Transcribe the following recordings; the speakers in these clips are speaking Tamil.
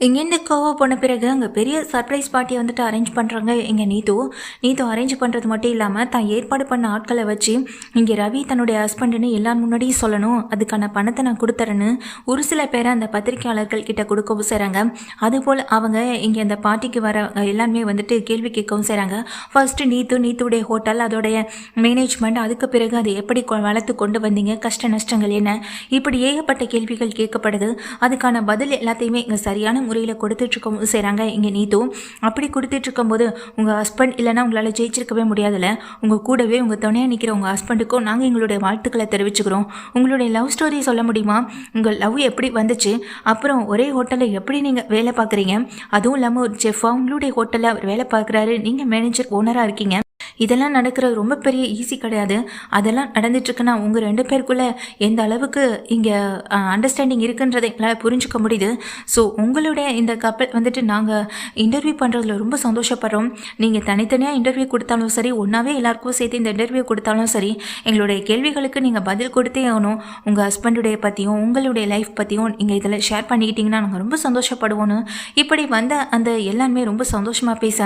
இங்கேருந்து கோவா போன பிறகு அங்கே பெரிய சர்ப்ரைஸ் பார்ட்டியை வந்துட்டு அரேஞ்ச் பண்ணுறாங்க இங்கே நீத்து நீத்து அரேஞ்ச் பண்ணுறது மட்டும் இல்லாமல் தான் ஏற்பாடு பண்ண ஆட்களை வச்சு இங்கே ரவி தன்னுடைய ஹஸ்பண்டுன்னு எல்லார் முன்னாடியும் சொல்லணும். அதுக்கான பணத்தை நான் கொடுத்துறேன்னு ஒரு சில பேரை அந்த பத்திரிக்கையாளர்கள் கிட்ட கொடுக்கவும் செய்கிறாங்க அதுபோல் அவங்க இங்கே அந்த பார்ட்டிக்கு வர எல்லாருமே வந்துட்டு கேள்வி கேட்கவும் செய்கிறாங்க ஃபர்ஸ்ட்டு நீத்து நீத்துடைய ஹோட்டல் அதோடைய மேனேஜ்மெண்ட் அதுக்கு பிறகு அதை எப்படி கொ- வளர்த்து கொண்டு வந்தீங்க? கஷ்ட நஷ்டங்கள் என்ன? இப்படி ஏகப்பட்ட கேள்விகள் கேட்கப்படுது. அதுக்கான பதில் எல்லாத்தையுமே இங்கே சரியான முறையில் கொடுத்துட்ருக்கும் செய்கிறாங்க இங்கே நீத்து அப்படி கொடுத்துட்ருக்கும் போது உங்கள் ஹஸ்பண்ட் இல்லைன்னா உங்களால் ஜெயிச்சிருக்கவே முடியாதுல்ல. உங்கள் கூடவே உங்கள் துணையாக நிற்கிற உங்கள் ஹஸ்பண்டுக்கும் நாங்கள் எங்களுடைய வாழ்த்துக்களை தெரிவிச்சுக்கிறோம். உங்களுடைய லவ் ஸ்டோரி சொல்ல முடியுமா? உங்கள் லவ் எப்படி வந்துச்சு? அப்புறம் ஒரே ஹோட்டலில் எப்படி நீங்கள் வேலை பார்க்குறீங்க? அதுவும் இல்லாமல் ஒரு செஃபாக உங்களுடைய ஹோட்டலில் அவர் வேலை பார்க்குறாரு. நீங்கள் மேனேஜர் ஓனராக இருக்கீங்க. இதெல்லாம் நடக்கிறது ரொம்ப பெரிய ஈஸி கிடையாது. அதெல்லாம் நடந்துட்டுருக்குன்னா உங்கள் ரெண்டு பேருக்குள்ளே எந்த அளவுக்கு இங்கே அண்டர்ஸ்டாண்டிங் இருக்குன்றதை எங்களால் புரிஞ்சுக்க முடியுது. ஸோ உங்களுடைய இந்த கப்பல் வந்துட்டு நாங்கள் இன்டர்வியூ பண்ணுறதுல ரொம்ப சந்தோஷப்படுறோம். நீங்கள் தனித்தனியாக இன்டர்வியூ கொடுத்தாலும் சரி ஒன்றாவே எல்லாருக்கும் சேர்த்து இந்த இன்டர்வியூ கொடுத்தாலும் சரி எங்களுடைய கேள்விகளுக்கு நீங்கள் பதில் கொடுத்தே ஆகணும். உங்கள் ஹஸ்பண்டுடைய பற்றியும் உங்களுடைய லைஃப் பற்றியும் நீங்கள் இதில் ஷேர் பண்ணிக்கிட்டிங்கன்னா நாங்கள் ரொம்ப சந்தோஷப்படுவோன்னு இப்படி வந்த அந்த எல்லாருமே ரொம்ப சந்தோஷமாக பேச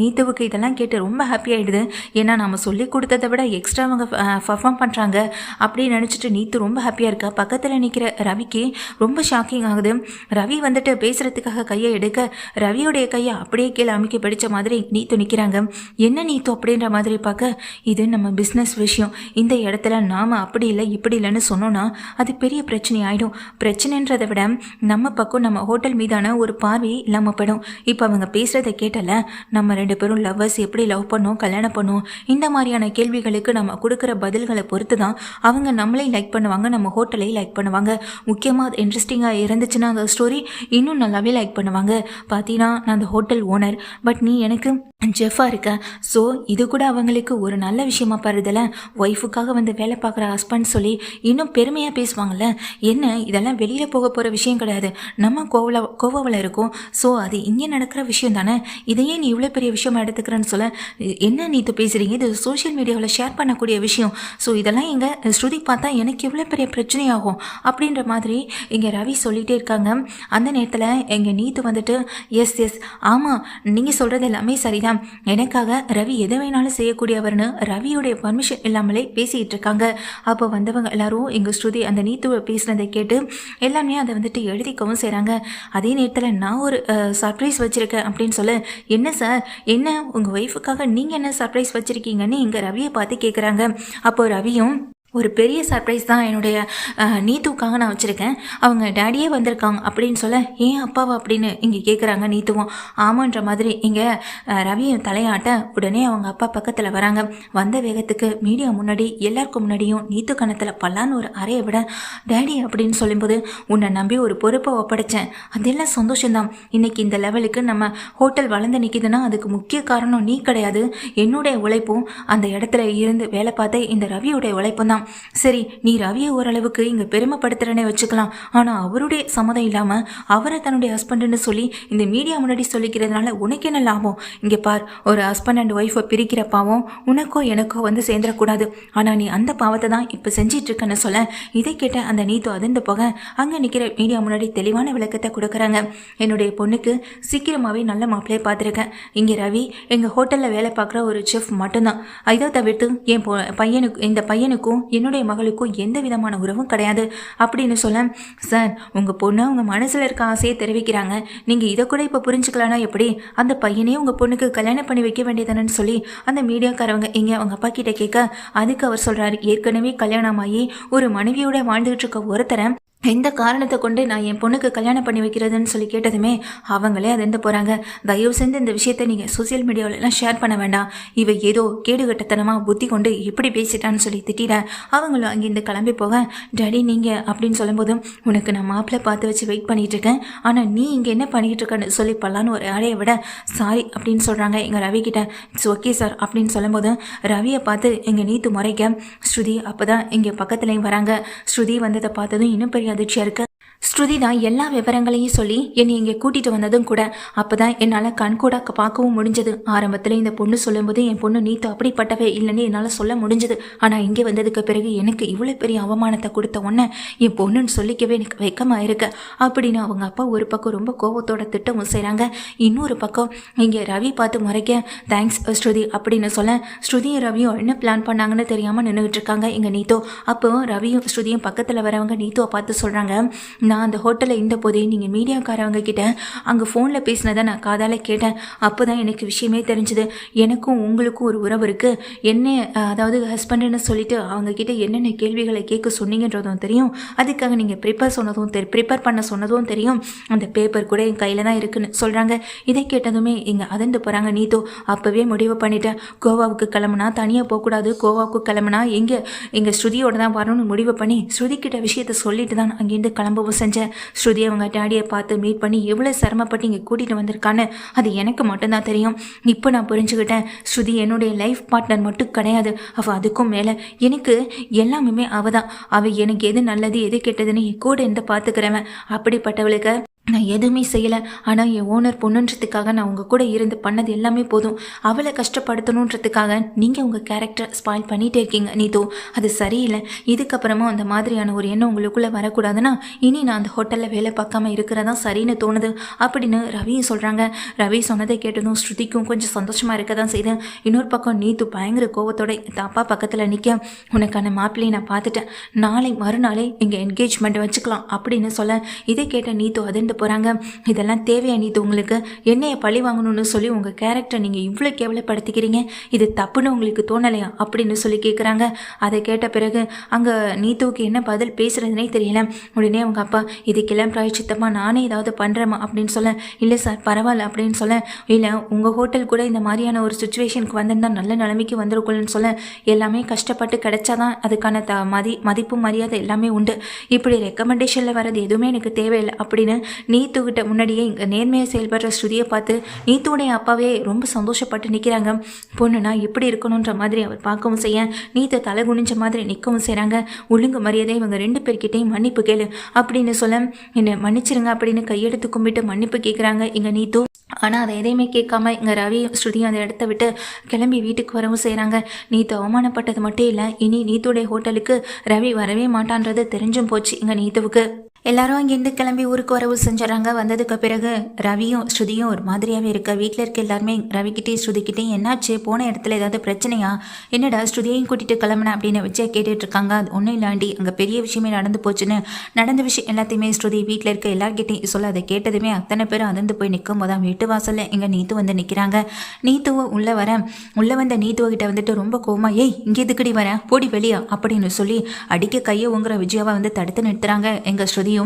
நீத்துவுக்கு இதெல்லாம் கேட்டு ரொம்ப ஹாப்பி ஆகிடுது ஏன்னா நம்ம சொல்லி கொடுத்ததை விட எக்ஸ்ட்ரா அவங்க பர்ஃபார்ம் பண்ணுறாங்க அப்படின்னு நினச்சிட்டு நீத்து ரொம்ப ஹாப்பியாக இருக்கா? பக்கத்தில் நிற்கிற ரவிக்கு ரொம்ப ஷாக்கிங் ஆகுது. ரவி வந்துட்டு பேசுகிறதுக்காக கையை எடுக்க ரவியோடைய கையை அப்படியே கீழே அமைக்க பிடிச்ச மாதிரி நீத்து நிற்கிறாங்க என்ன நீத்து அப்படின்ற மாதிரி பார்க்க இது நம்ம பிஸ்னஸ் விஷயம். இந்த இடத்துல நாம் அப்படி இல்லை இப்படி இல்லைன்னு சொன்னோன்னா அது பெரிய பிரச்சனை ஆகிடும் பிரச்சனைன்றதை விட நம்ம பக்கம் நம்ம ஹோட்டல் மீதான ஒரு பார்வை இல்லாமல் போயிடும். இப்போ அவங்க பேசுகிறத கேட்டல நம்ம ரெண்டு பேரும் லவ்வர்ஸ் எப்படி லவ் பண்ணோம் கல்யாணம் பண்ணோம் இந்த மாதிரியான கேள்விகளுக்கு நம்ம கொடுக்குற பதில்களை பொறுத்து தான் அவங்க நம்மளே லைக் பண்ணுவாங்க நம்ம ஹோட்டலையும் லைக் பண்ணுவாங்க. முக்கியமாக அது இன்ட்ரெஸ்டிங்காக இருந்துச்சுன்னா அந்த ஸ்டோரி இன்னும் நல்லாவே லைக் பண்ணுவாங்க. பார்த்தீங்கன்னா நான் அந்த ஹோட்டல் ஓனர் பட் நீ எனக்கு ஜெஃபாக இருக்க? ஸோ இது கூட அவங்களுக்கு ஒரு நல்ல விஷயமா பாருதில்ல ஒய்ஃபுக்காக வந்து வேலை பார்க்குற ஹஸ்பண்ட் சொல்லி இன்னும் பெருமையாக பேசுவாங்கல்ல? என்ன இதெல்லாம் வெளியில் போக போகிற விஷயம் கிடையாது. நம்ம கோவில் கோவாவில் இருக்கோம். ஸோ அது இங்கே நடக்கிற விஷயம் தானே? இதையே நீ இவ்வளோ பெரிய விஷயமா எடுத்துக்கிறேன்னு சொல்ல என்ன நீ இது பேசுகிறீங்க இது சோஷியல் மீடியாவில் ஷேர் பண்ணக்கூடிய விஷயம். ஸோ இதெல்லாம் எங்கள் ஸ்ருதி பார்த்தா எனக்கு எவ்வளோ பெரிய பிரச்சனையாகும். அப்படின்ற மாதிரி இங்கே ரவி சொல்லிகிட்டே இருக்காங்க. அந்த நேரத்தில் எங்கள் நீத்து வந்துட்டு எஸ் எஸ் ஆமாம் நீங்கள் சொல்கிறது எல்லாமே சரிதான். எனக்காக ரவி எது வேணாலும் செய்யக்கூடியவர்னு ரவியோடைய பர்மிஷன் இல்லாமலே பேசிகிட்டு இருக்காங்க. அப்போ வந்தவங்க எல்லாரும் எங்கள் ஸ்ருதி அந்த நீத்துவை பேசினதை கேட்டு எல்லாமே அதை வந்துட்டு எழுதிக்கவும் செய்கிறாங்க அதே நேரத்தில் நான் ஒரு சர்ப்ரைஸ் வச்சுருக்கேன் அப்படின்னு சொல்ல என்ன சார் என்ன உங்கள் ஒய்ஃபுக்காக நீங்கள் என்ன சர்ப்ரைஸ் வச்சுருக்கீங்கன்னு இங்கே ரவியை பார்த்து கேட்குறாங்க அப்போ ரவியும் ஒரு பெரிய சர்ப்ரைஸ் தான் என்னுடைய நீத்துவுக்காக நான் வச்சுருக்கேன். அவங்க டேடியே வந்திருக்காங்க அப்படின்னு சொல்ல ஏன் அப்பாவா? அப்படின்னு இங்கே கேட்குறாங்க நீத்துவும். ஆமான்ற மாதிரி இங்கே ரவியை தலையாட்ட உடனே அவங்க அப்பா பக்கத்தில் வராங்க. வந்த வேகத்துக்கு மீடியா முன்னாடி எல்லாருக்கும் முன்னாடியும் நீத்து கணத்தில் பல்லான்னு ஒரு அறையை விட டேடி அப்படின்னு சொல்லும்போது உன்னை நம்பி ஒரு பொறுப்பை ஒப்படைச்சேன். அதெல்லாம் சந்தோஷம்தான். இன்னைக்கு இந்த லெவலுக்கு நம்ம ஹோட்டல் வளர்ந்து நிற்கிதுன்னா அதுக்கு முக்கிய காரணம் நீ கிடையாது. என்னுடைய உழைப்பும் அந்த இடத்துல இருந்து வேலை பார்த்த இந்த ரவியுடைய உழைப்பும் தான். சரி நீ ரவியை ஓரளவுக்கு இங்கே பெருமைப்படுத்துறனே வச்சுக்கலாம். ஆனால் அவருடைய சம்மதம் இல்லாமல் அவரை தன்னுடைய ஹஸ்பண்டுன்னு சொல்லி இந்த மீடியா முன்னாடி சொல்லிக்கிறதுனால உனக்கு என்ன லாபம்? இங்கே பார் ஒரு ஹஸ்பண்ட் அண்ட் ஒய்ஃபை பிரிக்கிற பாவம் உனக்கோ எனக்கோ வந்து சேர்ந்துடக்கூடாது. ஆனால் நீ அந்த பாவத்தை தான் இப்போ செஞ்சிட்டு சொல்ல. இதை கேட்ட அந்த நீத்து அதிர்ந்து போக அங்கே நிற்கிற மீடியா முன்னாடி தெளிவான விளக்கத்தை கொடுக்குறாங்க. என்னுடைய பொண்ணுக்கு சீக்கிரமாகவே நல்ல மாப்பிள்ளையை பார்த்துருக்கேன். இங்கே ரவி எங்கள் ஹோட்டலில் வேலை பார்க்குற ஒரு செஃப் மட்டும்தான். இதை தவிர்த்து என் பையனுக்கு இந்த பையனுக்கும் என்னுடைய மகளுக்கும் எந்த விதமான உறவும் கிடையாது அப்படின்னு சொல்ல சார் உங்கள் பொண்ணு உங்கள் மனசில் இருக்க ஆசையை தெரிவிக்கிறாங்க. நீங்கள் இதை கூட இப்போ புரிஞ்சுக்கலானா எப்படி? அந்த பையனே உங்கள் பொண்ணுக்கு கல்யாணம் பண்ணி வைக்க வேண்டியதானு சொல்லி அந்த மீடியாக்காரவங்க இங்கே அவங்க அப்பா கிட்ட கேட்க அதுக்கு அவர் சொல்கிறாரு ஏற்கனவே கல்யாணமாகி ஒரு மனைவியோட வாழ்ந்துகிட்டு இருக்க ஒருத்தரை எந்த காரணத்தை கொண்டு நான் என் பொண்ணுக்கு கல்யாணம் பண்ணி வைக்கிறதுன்னு சொல்லி கேட்டதுமே அவங்களே அதிர்ந்து போகிறாங்க தயவு செஞ்சு இந்த விஷயத்தை நீங்கள் சோசியல் மீடியாவிலலாம் ஷேர் பண்ண வேண்டாம். இவ ஏதோ கேடுகட்டத்தனமாக புத்தி கொண்டு இப்படி பேசிட்டான்னு சொல்லி திட்டிட. அவங்களும் அங்கேருந்து கிளம்பி போக டேடி நீங்கள் அப்படின்னு சொல்லும்போது உனக்கு நான் மாப்பிள்ளை பார்த்து வச்சு வெயிட் பண்ணிகிட்டு இருக்கேன் ஆனால் நீ இங்கே என்ன பண்ணிகிட்டு இருக்கன்னு சொல்லி பல்லான்னு ஒரு ஆடையை விட சாரி அப்படின்னு சொல்கிறாங்க எங்கள் ரவி கிட்ட. இட்ஸ் ஓகே சார் அப்படின்னு சொல்லும்போது ரவியை பார்த்து எங்கள் நீத்து முறைக்க. ஸ்ருதி அப்போ தான் இங்கே பக்கத்துலேயும் வராங்க. ஸ்ருதி வந்ததை பார்த்ததும் இன்னும் பெரிய அதிர்ச்சியாக இருக்கு ஸ்ருதி தான் எல்லா விவரங்களையும் சொல்லி என்னை இங்கே கூட்டிட்டு வந்ததும் கூட அப்பதான் என்னால் கண்கூட பார்க்கவும் முடிஞ்சது. ஆரம்பத்தில் இந்த பொண்ணு சொல்லும்போது என் பொண்ணு நீத்து அப்படிப்பட்டவே இல்லைன்னு என்னால் சொல்ல முடிஞ்சது. ஆனால் இங்கே வந்ததுக்கு பிறகு எனக்கு இவ்வளோ பெரிய அவமானத்தை கொடுத்த உடனே என் பொண்ணுன்னு சொல்லிக்கவே எனக்கு வெக்கமாக இருக்கு. அப்படின்னு அவங்க அப்பா ஒரு பக்கம் ரொம்ப கோபத்தோட திட்டமும் செய்கிறாங்க இன்னொரு பக்கம் இங்கே ரவி பார்த்து முறைக்க தேங்க்ஸ் ஸ்ருதி அப்படின்னு சொல்ல ஸ்ருதியும் ரவியும் என்ன பிளான் பண்ணாங்கன்னு தெரியாமல் நின்றுட்டு இருக்காங்க. இங்கே நீத்தோ அப்போ ரவியும் ஸ்ருதியும் பக்கத்தில் வரவங்க நீத்தோவை பார்த்து சொல்கிறாங்க நான் அந்த ஹோட்டலில் இருந்த போதே நீங்கள் மீடியாக்காரவங்க கிட்ட அங்கே ஃபோனில் பேசினதை நான் காதால் கேட்டேன். அப்போ தான் எனக்கு விஷயமே தெரிஞ்சுது. எனக்கும் உங்களுக்கும் ஒரு உறவு இருக்குது என்ன அதாவது ஹஸ்பண்டுன்னு சொல்லிட்டு அவங்க கிட்ட என்னென்ன கேள்விகளை கேட்க சொன்னீங்கன்றதும் தெரியும். அதுக்காக நீங்கள் ப்ரிப்பேர் சொன்னதும் தெரி ப்ரிப்பேர் பண்ண சொன்னதும் தெரியும். அந்த பேப்பர் கூட என் கையில் தான் இருக்குன்னு சொல்கிறாங்க இதை கேட்டதுமே இங்கே அதண்டு போகிறாங்க நீத்தோ அப்போவே முடிவு பண்ணிட்டேன். கோவாவுக்கு கிளம்புனா தனியாக போகக்கூடாது. கோவாவுக்கு கிளம்புனா எங்கே எங்கள் ஸ்ருதியோட தான் வரணும்னு முடிவு பண்ணி ஸ்ருதி கிட்ட விஷயத்த சொல்லிட்டு தான் அங்கேருந்து கிளம்பவும் செஞ்சேன் ஸ்ருதி அவங்க டேடியை பார்த்து மீட் பண்ணி எவ்வளோ சிரமப்பட்டு இங்கே கூட்டிகிட்டு வந்திருக்கான்னு அது எனக்கு மட்டும்தான் தெரியும். இப்போ நான் புரிஞ்சுக்கிட்டேன். ஸ்ருதி என்னுடைய லைஃப் பார்ட்னர் மட்டும் கிடையாது. அவள் அதுக்கும் மேலே எனக்கு எல்லாமே அவள் தான் அவள் எனக்கு எது நல்லது எது கெட்டதுன்னு கூட இருந்து பார்த்துக்கிறவன். அப்படிப்பட்டவளுக்கு நான் எதுவுமே செய்யலை. ஆனால் என் ஓனர் பொண்ணுன்றதுக்காக நான் உங்கள் கூட இருந்து பண்ணது எல்லாமே போதும். அவளை கஷ்டப்படுத்தணுன்றதுக்காக நீங்கள் உங்கள் கேரக்டர் ஸ்பாயில் பண்ணிகிட்டே இருக்கீங்க நீதோ. அது சரியில்லை. இதுக்கப்புறமா அந்த மாதிரியான ஒரு எண்ணம் உங்களுக்குள்ளே வரக்கூடாதுன்னா இனி நான் அந்த ஹோட்டலில் வேலை பார்க்காம இருக்கிறதா சரின்னு தோணுது. அப்படின்னு ரவியும் சொல்கிறாங்க ரவி சொன்னதை கேட்டதும் ஸ்ருதிக்கும் கொஞ்சம் சந்தோஷமாக இருக்க தான் செய்தேன் இன்னொரு பக்கம் நீத்து பயங்கர கோவத்தோட இந்த அப்பா பக்கத்தில் நிற்க உனக்கான மாப்பிள்ளையை நான் பார்த்துட்டேன். நாளை மறுநாளே இங்கே என்கேஜ்மெண்ட் வச்சுக்கலாம். அப்படின்னு சொல்ல இதை கேட்ட நீத்து அதிர்ந்து போகிறாங்க இதெல்லாம் தேவையா நீது உங்களுக்கு? என்னைய பழி வாங்கணும்னு சொல்லி உங்கள் கேரக்டர் நீங்கள் இவ்வளோ கேவலப்படுத்திக்கிறீங்க. இது தப்புன்னு உங்களுக்கு தோணலையா? அப்படின்னு சொல்லி கேட்குறாங்க அதை கேட்ட பிறகு அங்கே நீத்துவுக்கு என்ன பதில் பேசுகிறதுனே தெரியல. உடனே அவங்க அப்பா இதுக்கெல்லாம் பிராய்ச்சித்தமாக நானே ஏதாவது பண்ணுறேம்மா அப்படின்னு சொல்ல இல்லை சார் பரவாயில்ல அப்படின்னு சொல்ல இல்லை உங்கள் ஹோட்டல் கூட இந்த மாதிரியான ஒரு சுச்சுவேஷனுக்கு வந்திருந்தால் நல்ல நிலைமைக்கு வந்திருக்கும்னு சொல்ல எல்லாமே கஷ்டப்பட்டு கிடைச்சாதான் அதுக்கான த மதி மதிப்பு மரியாதை எல்லாமே உண்டு. இப்படி ரெக்கமெண்டேஷனில் வர்றது எதுவுமே எனக்கு தேவையில்லை அப்படின்னு நீத்துக்கிட்ட முன்னாடியே இங்கே நேர்மையாக செயல்படுற ஸ்ருதியை பார்த்து நீத்துடைய அப்பாவே ரொம்ப சந்தோஷப்பட்டு நிற்கிறாங்க பொண்ணுனா எப்படி இருக்கணுன்ற மாதிரி அவர் பார்க்கவும் செய்ய நீத்தை தலை குனிஞ்ச மாதிரி நிற்கவும் செய்கிறாங்க ஒழுங்கு மரியாதை இவங்க ரெண்டு பேர்கிட்டையும் மன்னிப்பு கேளு அப்படின்னு சொல்ல என்னை மன்னிச்சிருங்க அப்படின்னு கையெடுத்து கும்பிட்டு மன்னிப்பு கேட்குறாங்க இங்கே நீத்து. ஆனால் அதை எதையுமே கேட்காம இங்கே ரவி ஸ்ருதியும் அந்த இடத்த விட்டு கிளம்பி வீட்டுக்கு வரவும் செய்கிறாங்க நீத்து அவமானப்பட்டது மட்டும் இல்லை இனி நீத்துடைய ஹோட்டலுக்கு ரவி வரவே மாட்டான்றது தெரிஞ்சும் போச்சு இங்கே நீத்துவுக்கு. எல்லாரும் அங்கேருந்து கிளம்பி ஊருக்கு வரவு செஞ்சிடறாங்க. வந்ததுக்கு பிறகு ரவியும் ஸ்ருதியும் ஒரு மாதிரியாகவே இருக்க. வீட்டில் இருக்க எல்லாருமே ரவிக்கிட்டேயும் ஸ்ருதிக்கிட்டேயும் என்னாச்சு? போன இடத்துல ஏதாவது பிரச்சனையா? என்னடா ஸ்ருதியையும் கூட்டிட்டு கிளம்புனேன் அப்படின்னு வச்சு கேட்டுட்டு இருக்காங்க. அது ஒன்றும் இல்லாண்டி அங்கே பெரிய விஷயமே நடந்து போச்சுன்னு நடந்த விஷயம் எல்லாத்தையுமே ஸ்ருதி வீட்டில் இருக்க எல்லார்கிட்டையும் சொல்ல. அதை கேட்டதுமே அத்தனை பேரும் அதிர்ந்து போய் நிற்கும் போது வீட்டு வாசலில் இங்கே நீத்து வந்து நிற்கிறாங்க நீத்துவும் உள்ளே வர. உள்ளே வந்த நீத்துவகிட்ட வந்துட்டு ரொம்ப கோமா ஏய் இங்கே எதுக்கடி வரேன் போடி வெளியா. அப்படின்னு சொல்லி அடிக்க கையை உங்குற விஜயாவை வந்து தடுத்து நிறுத்துறாங்க. எங்கள் ஸ்ருதியும்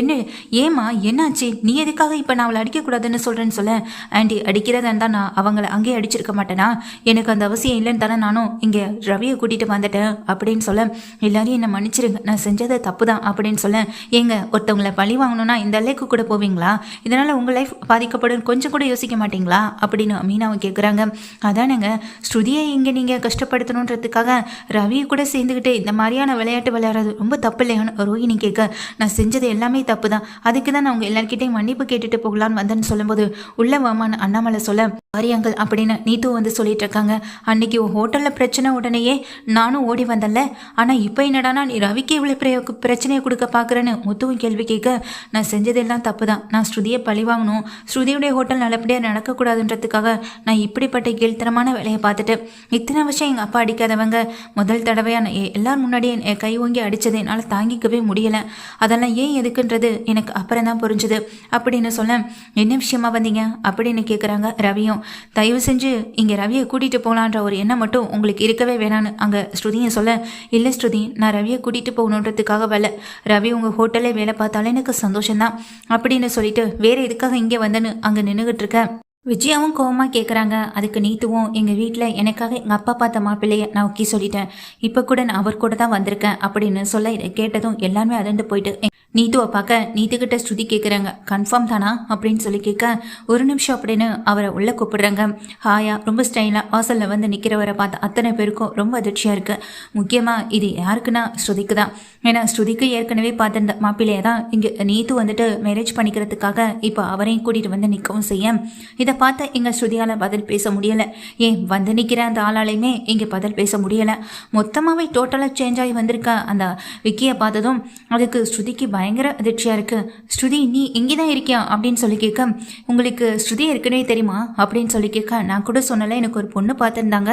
என்ன ஏமா என்னாச்சு? நீ எதுக்காக இப்போ நான் அவளை அடிக்கக்கூடாதுன்னு சொல்கிறேன்னு சொல்ல? ஆண்டி அடிக்கிறதா இருந்தால் நான் அவங்கள அங்கேயே அடிச்சிருக்க மாட்டேனா? எனக்கு அந்த அவசியம் இல்லைன்னு தானே நானும் இங்கே ரவியை கூட்டிகிட்டு வந்துட்டேன் அப்படின்னு சொல்ல எல்லாரையும் என்னை மன்னிச்சிருங்க. நான் செஞ்சது தப்பு தான் அப்படின்னு சொல்ல ஏங்க ஒருத்தவங்களை பழி வாங்கணும்னா இந்த அளவுக்கு கூட போவீங்களா? இதனால் உங்கள் லைஃப் பாதிக்கப்படும். கொஞ்சம் கூட யோசிக்க மாட்டீங்களா? அப்படின்னு மீனாவை கேட்குறாங்க அதானுங்க ஸ்ருதியை இங்கே நீங்கள் கஷ்டப்படுத்தணுன்றதுக்காக ரவியை கூட சேர்ந்துக்கிட்டு இந்த மாதிரியான விளையாட்டு விளையாடுறது ரொம்ப தப்பு இல்லையான்னு ரோஹிணி கேட்க நான் செஞ்சது எல்லாமே தப்பு தான் அதுக்கு தான் நான் உங்கள் எல்லார்கிட்டையும் மன்னிப்பு கேட்டுட்டு போகலான்னு வந்தேன்னு சொல்லும்போது உள்ள வாமான்னு அண்ணாமலை சொல்ல காரியங்கள் அப்படின்னு நீத்து வந்து சொல்லிட்டு இருக்காங்க அன்னைக்கு உன் ஹோட்டலில் பிரச்சனை உடனேயே நானும் ஓடி வந்தேன்ல. ஆனால் இப்போ என்னடானா நீ ரவிக்கு இவ்வளோ பிர- பிரச்சனையை கொடுக்க பார்க்குறேன்னு முத்துவும் கேள்வி கேட்க நான் செஞ்சதெல்லாம் தப்பு தான் நான் ஸ்ருதியை பழி வாங்கணும். ஸ்ருதியுடைய ஹோட்டல் நல்லபடியாக நடக்கக்கூடாதுன்றதுக்காக நான் இப்படிப்பட்ட கீழ்த்தனமான வேலையை பார்த்துட்டு இத்தனை வருஷம் எங்கள் அப்பா அடிக்காதவங்க முதல் தடவையாக நான் எல்லார் முன்னாடியே என் கை ஓங்கி அடித்தது என்னால் தாங்கிக்கவே முடியலை. அதெல்லாம் ஏன் எதுக்குன்றது எனக்கு அப்புறம் தான் புரிஞ்சுது. அப்படின்னு சொல்ல என்ன விஷயமா வந்தீங்க? அப்படின்னு கேட்குறாங்க ரவியும். தயவு செஞ்சு இங்கே ரவியை கூட்டிகிட்டு போகலான்ற ஒரு எண்ணம் மட்டும் உங்களுக்கு இருக்கவே வேணான்னு அங்கே ஸ்ருதியை சொல்ல இல்லை ஸ்ருதி நான் ரவியை கூட்டிகிட்டு போகணுன்றதுக்காக வரல. ரவி உங்கள் ஹோட்டலில் வேலை பார்த்தாலே எனக்கு சந்தோஷம்தான் அப்படின்னு சொல்லிட்டு வேறு எதுக்காக இங்கே வந்தேன்னு அங்கே நின்றுகிட்டு இருக்கேன் விஜயாவும் கோவமாக கேட்குறாங்க அதுக்கு நீத்துவும் எங்கள் வீட்டில் எனக்காக எங்கள் அப்பா பார்த்த மாப்பிள்ளைய நான் ஓகே சொல்லிட்டேன். இப்போ கூட நான் அவர் கூட தான் வந்திருக்கேன் அப்படின்னு சொல்ல இதை கேட்டதும் எல்லாருமே அதிர்ந்து போயிட்டு நீத்துவை பார்க்க நீத்துக்கிட்ட ஸ்ருதி கேட்குறாங்க கன்ஃபார்ம் தானா? அப்படின்னு சொல்லி கேட்க ஒரு நிமிஷம் அப்படின்னு அவரை உள்ளே கூப்பிடுறாங்க. ஹாயா ரொம்ப ஸ்டைலாக வாசலில் வந்து நிற்கிறவரை பார்த்து அத்தனை பேருக்கும் ரொம்ப அதிர்ச்சியாக இருக்குது முக்கியமாக இது யாருக்குன்னா? ஸ்ருதிக்கு தான் ஏன்னா ஸ்ருதிக்கு ஏற்கனவே பார்த்துருந்த மாப்பிள்ளையை தான் இங்கே நீத்து வந்துட்டு மேரேஜ் பண்ணிக்கிறதுக்காக இப்போ அவரையும் கூட்டிகிட்டு வந்து நிற்கவும் செய்ய. இதை பார்த்து எங்கள் ஸ்ருதியால் பதில் பேச முடியலை. ஏன் வந்து நிற்கிற அந்த ஆளாலையுமே இங்கே பதில் பேச முடியலை. மொத்தமாகவே டோட்டலாக சேஞ்ச் ஆகி வந்திருக்க அந்த விக்கியை பார்த்ததும் அதுக்கு ஸ்ருதிக்கு பயங்கர அதிர்ச்சியாக இருக்குது ஸ்ருதி நீ இங்கே தான் இருக்கியா? அப்படின்னு சொல்லி கேட்க உங்களுக்கு ஸ்ருதி இருக்குன்னே தெரியுமா? அப்படின்னு சொல்லி கேட்க நான் கூட சொன்னல எனக்கு ஒரு பொண்ணு பார்த்துருந்தாங்க.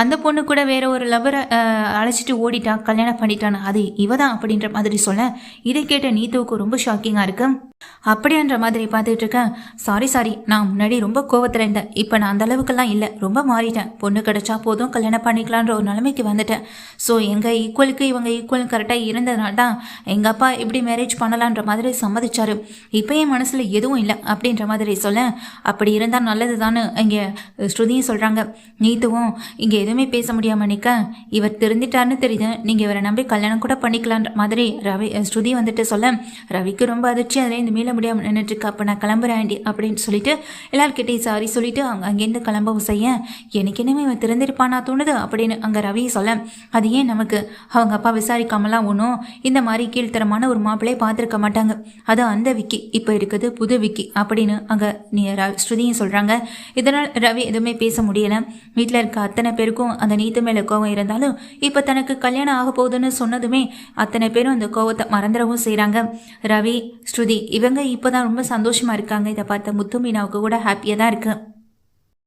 அந்த பொண்ணு கூட வேற ஒரு லவரை அழைச்சிட்டு ஓடிட்டா கல்யாணம் பண்ணிட்டான்? அது இவ தான் அப்படின்ற மாதிரி சொல்ல இதை கேட்ட நீத்துவுக்கு ரொம்ப ஷாக்கிங்காக இருக்கு. அப்படின்ற மாதிரி பார்த்துட்டு இருக்கேன் சாரி சாரி நான் முன்னாடி ரொம்ப கோவத்தில் இருந்தேன். இப்போ நான் அந்த அளவுக்குலாம் இல்லை. ரொம்ப மாறிட்டேன். பொண்ணு கிடைச்சா போதும் கல்யாணம் பண்ணிக்கலான்ற ஒரு நிலைமைக்கு வந்துட்டேன். ஸோ எங்கள் ஈக்குவலுக்கு இவங்க ஈக்குவல் கரெக்டாக இருந்ததுனால தான் எங்கள் அப்பா இப்படி மேரேஜ் பண்ணலான்ற மாதிரி சம்மதிச்சாரு. இப்போ என் மனசில் எதுவும் இல்லை அப்படின்ற மாதிரி சொல்ல அப்படி இருந்தால் நல்லது தானே இங்கே ஸ்ருதியும் சொல்கிறாங்க நீத்துவும் இங்கே எதுவுமே பேச முடியாமல் நிற்க இவர் திருந்திட்டாருன்னு தெரியுது. நீங்கள் இவரை நம்பி கல்யாணம் கூட பண்ணிக்கலான்ற மாதிரி ரவி ஸ்ருதி வந்துட்டு சொல்ல ரவிக்கு ரொம்ப அதிர்ச்சி அதில் இந்த மீள முடியாமல் நின்றுட்டுருக்கு அப்போ நான் கிளம்புறேன் ஆண்டி அப்படின்னு சொல்லிட்டு எல்லார்கிட்டையும் சாரி சொல்லிட்டு அவங்க அங்கேருந்து கிளம்பவும் செய்ய எனக்கு என்னமே இவன் திறந்திருப்பானா தோணுது அப்படின்னு அங்கே ரவி சொல்ல அது ஏன் நமக்கு? அவங்க அப்பா விசாரிக்காமலாம் ஒன்றும் இந்த மாதிரி கீழ்த்தரமான ஒரு மாப்பிள்ளையை பார்த்துருக்க மாட்டாங்க. அது அந்த விக்கி. இப்போ இருக்குது புது விக்கி அப்படின்னு அங்கே நீ ஸ்ருதியும் சொல்கிறாங்க இதனால் ரவி எதுவுமே பேச முடியலை. வீட்டில் இருக்க அத்தனை பேருக்கும் அந்த நீத்து மேலே கோவம் இருந்தாலும் இப்போ தனக்கு கல்யாணம் ஆக போகுதுன்னு சொன்னதுமே அத்தனை பேரும் அந்த கோவத்தை மறந்துடவும் செய்கிறாங்க ரவி ஸ்ருதி இவங்க இப்போ தான் ரொம்ப சந்தோஷமாக இருக்காங்க. இதை பார்த்த முத்து மீனாவுக்கு கூட ஹாப்பியாக தான் இருக்குது